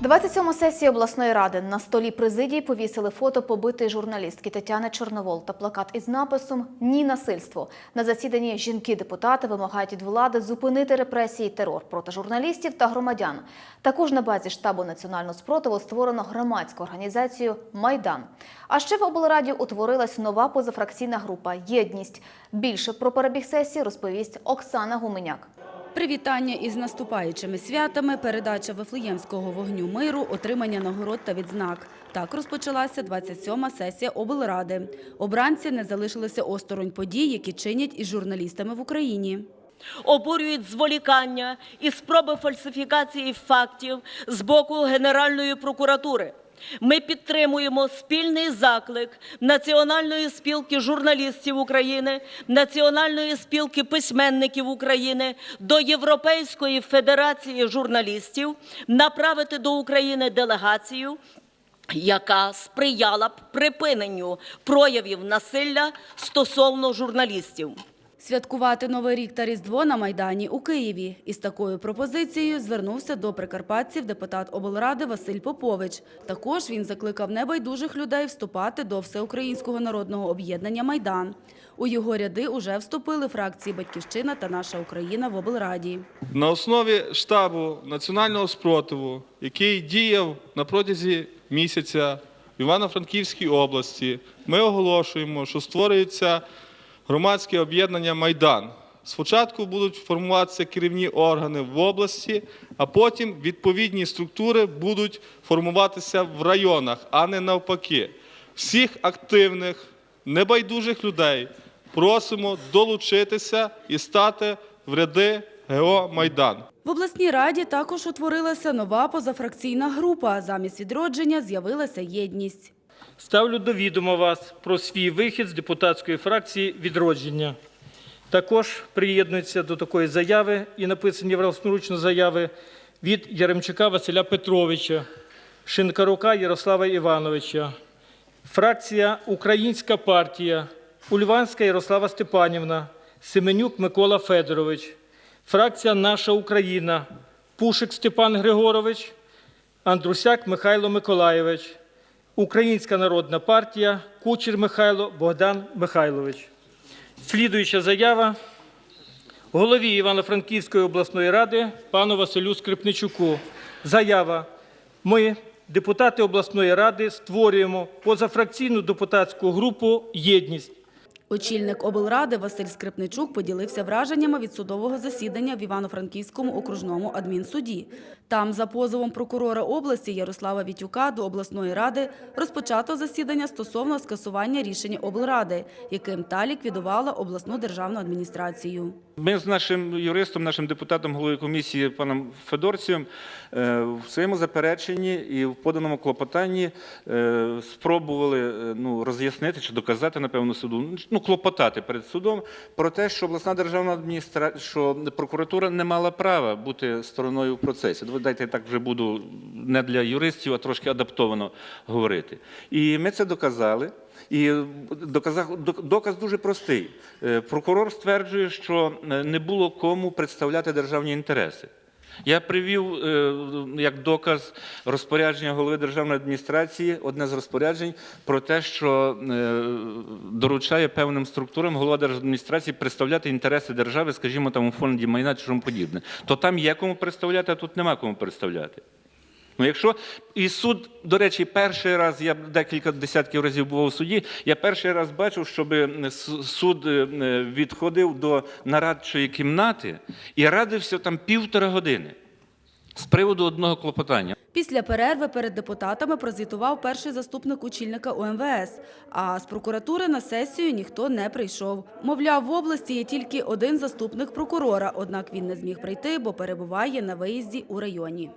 27 сесія обласної ради на столі президії повісили фото побитої журналістки Тетяни Чорновол та плакат із написом Ні насильству. На засіданні жінки-депутати вимагають від влади зупинити репресії і терор проти журналістів та громадян. Також на базі штабу національного спротиву створено громадську організацію Майдан. А ще в облраді утворилась нова позафракційна група Єдність. Більше про перебіг сесії розповість Оксана Гуменяк. Привітання із наступаючими святами, передача Вифлеємського вогню миру, отримання нагород та відзнак. Так розпочалася 27-ма сесія облради. Обранці не залишилися осторонь подій, які чинять із журналістами в Україні. обурюють зволікання і спроби фальсифікації фактів з боку Генеральної прокуратури. Ми підтримуємо спільний заклик Національної спілки журналістів України, Національної спілки письменників України до Європейської федерації журналістів направити до України делегацію яка сприяла б припиненню проявів насилля стосовно журналістів. Святкувати Новий рік та Різдво на Майдані у Києві. Із такою пропозицією звернувся до прикарпатців депутат облради Василь Попович. Також він закликав небайдужих людей вступати до Всеукраїнського народного об'єднання «Майдан». У його ряди уже вступили фракції «Батьківщина» та «Наша Україна» в облраді. На основі штабу національного спротиву, який діяв на протязі місяця в Івано-Франківській області, ми оголошуємо, що створюється громадське об'єднання Майдан. Спочатку будуть формуватися керівні органи в області, а потім відповідні структури будуть формуватися в районах, а не навпаки. Всіх активних, небайдужих людей просимо долучитися і стати в ряди ГО Майдан. В обласній раді також утворилася нова позафракційна група. Замість відродження з'явилася єдність. Ставлю до відома вас про свій вихід з депутатської фракції «Відродження». Також приєднується до такої заяви і написані власноручно заяви від Яремчука Василя Петровича, Шинкарука Ярослава Івановича, фракція Українська партія, Ульванська Ярослава Степанівна, Семенюк Микола Федорович, фракція Наша Україна, Пушик Степан Григорович, Андрусяк Михайло Миколайович, Українська народна партія, Кучер Михайло Богдан Михайлович. Слідуюча заява голові Івано-Франківської обласної ради пану Василю Скрипничуку. Заява. Ми, депутати обласної ради, створюємо позафракційну депутатську групу Єдність. Очільник облради Василь Скрипничук поділився враженнями від судового засідання в Івано-Франківському окружному адмінсуді. Там, за позовом прокурора області Ярослава Вітюка до обласної ради, розпочато засідання стосовно скасування рішення облради, яким та ліквідувала обласну державну адміністрацію. Ми з нашим юристом, нашим депутатом, головою комісії паном Федорцієм е, в своєму запереченні і в поданому клопотанні е, спробували е, ну, роз'яснити чи доказати, напевно, суду, ну, клопотати перед судом про те, що обласна державна адміністрація, що прокуратура не мала права бути стороною в процесі. Ви Дайте я так вже буду не для юристів, а трошки адаптовано говорити. І ми це доказали. І доказах- доказ дуже простий. Е, Прокурор стверджує, що е, не було кому представляти державні інтереси. Я привів е, як доказ розпорядження голови державної адміністрації, одне з розпоряджень про те, що е, доручає певним структурам голова держадміністрації представляти інтереси держави, скажімо, там у фонді майна чи чому подібне. То там є кому представляти, а тут нема кому представляти. Ну, якщо і суд, до речі, перший раз, я декілька десятків разів був у суді, я перший раз бачив, щоб суд е, відходив до нарадчої кімнати і радився там півтора години з приводу одного клопотання. Після перерви перед депутатами прозвітував перший заступник очільника УМВС, а з прокуратури на сесію ніхто не прийшов. Мовляв, в області є тільки один заступник прокурора, однак він не зміг прийти, бо перебуває на виїзді у районі.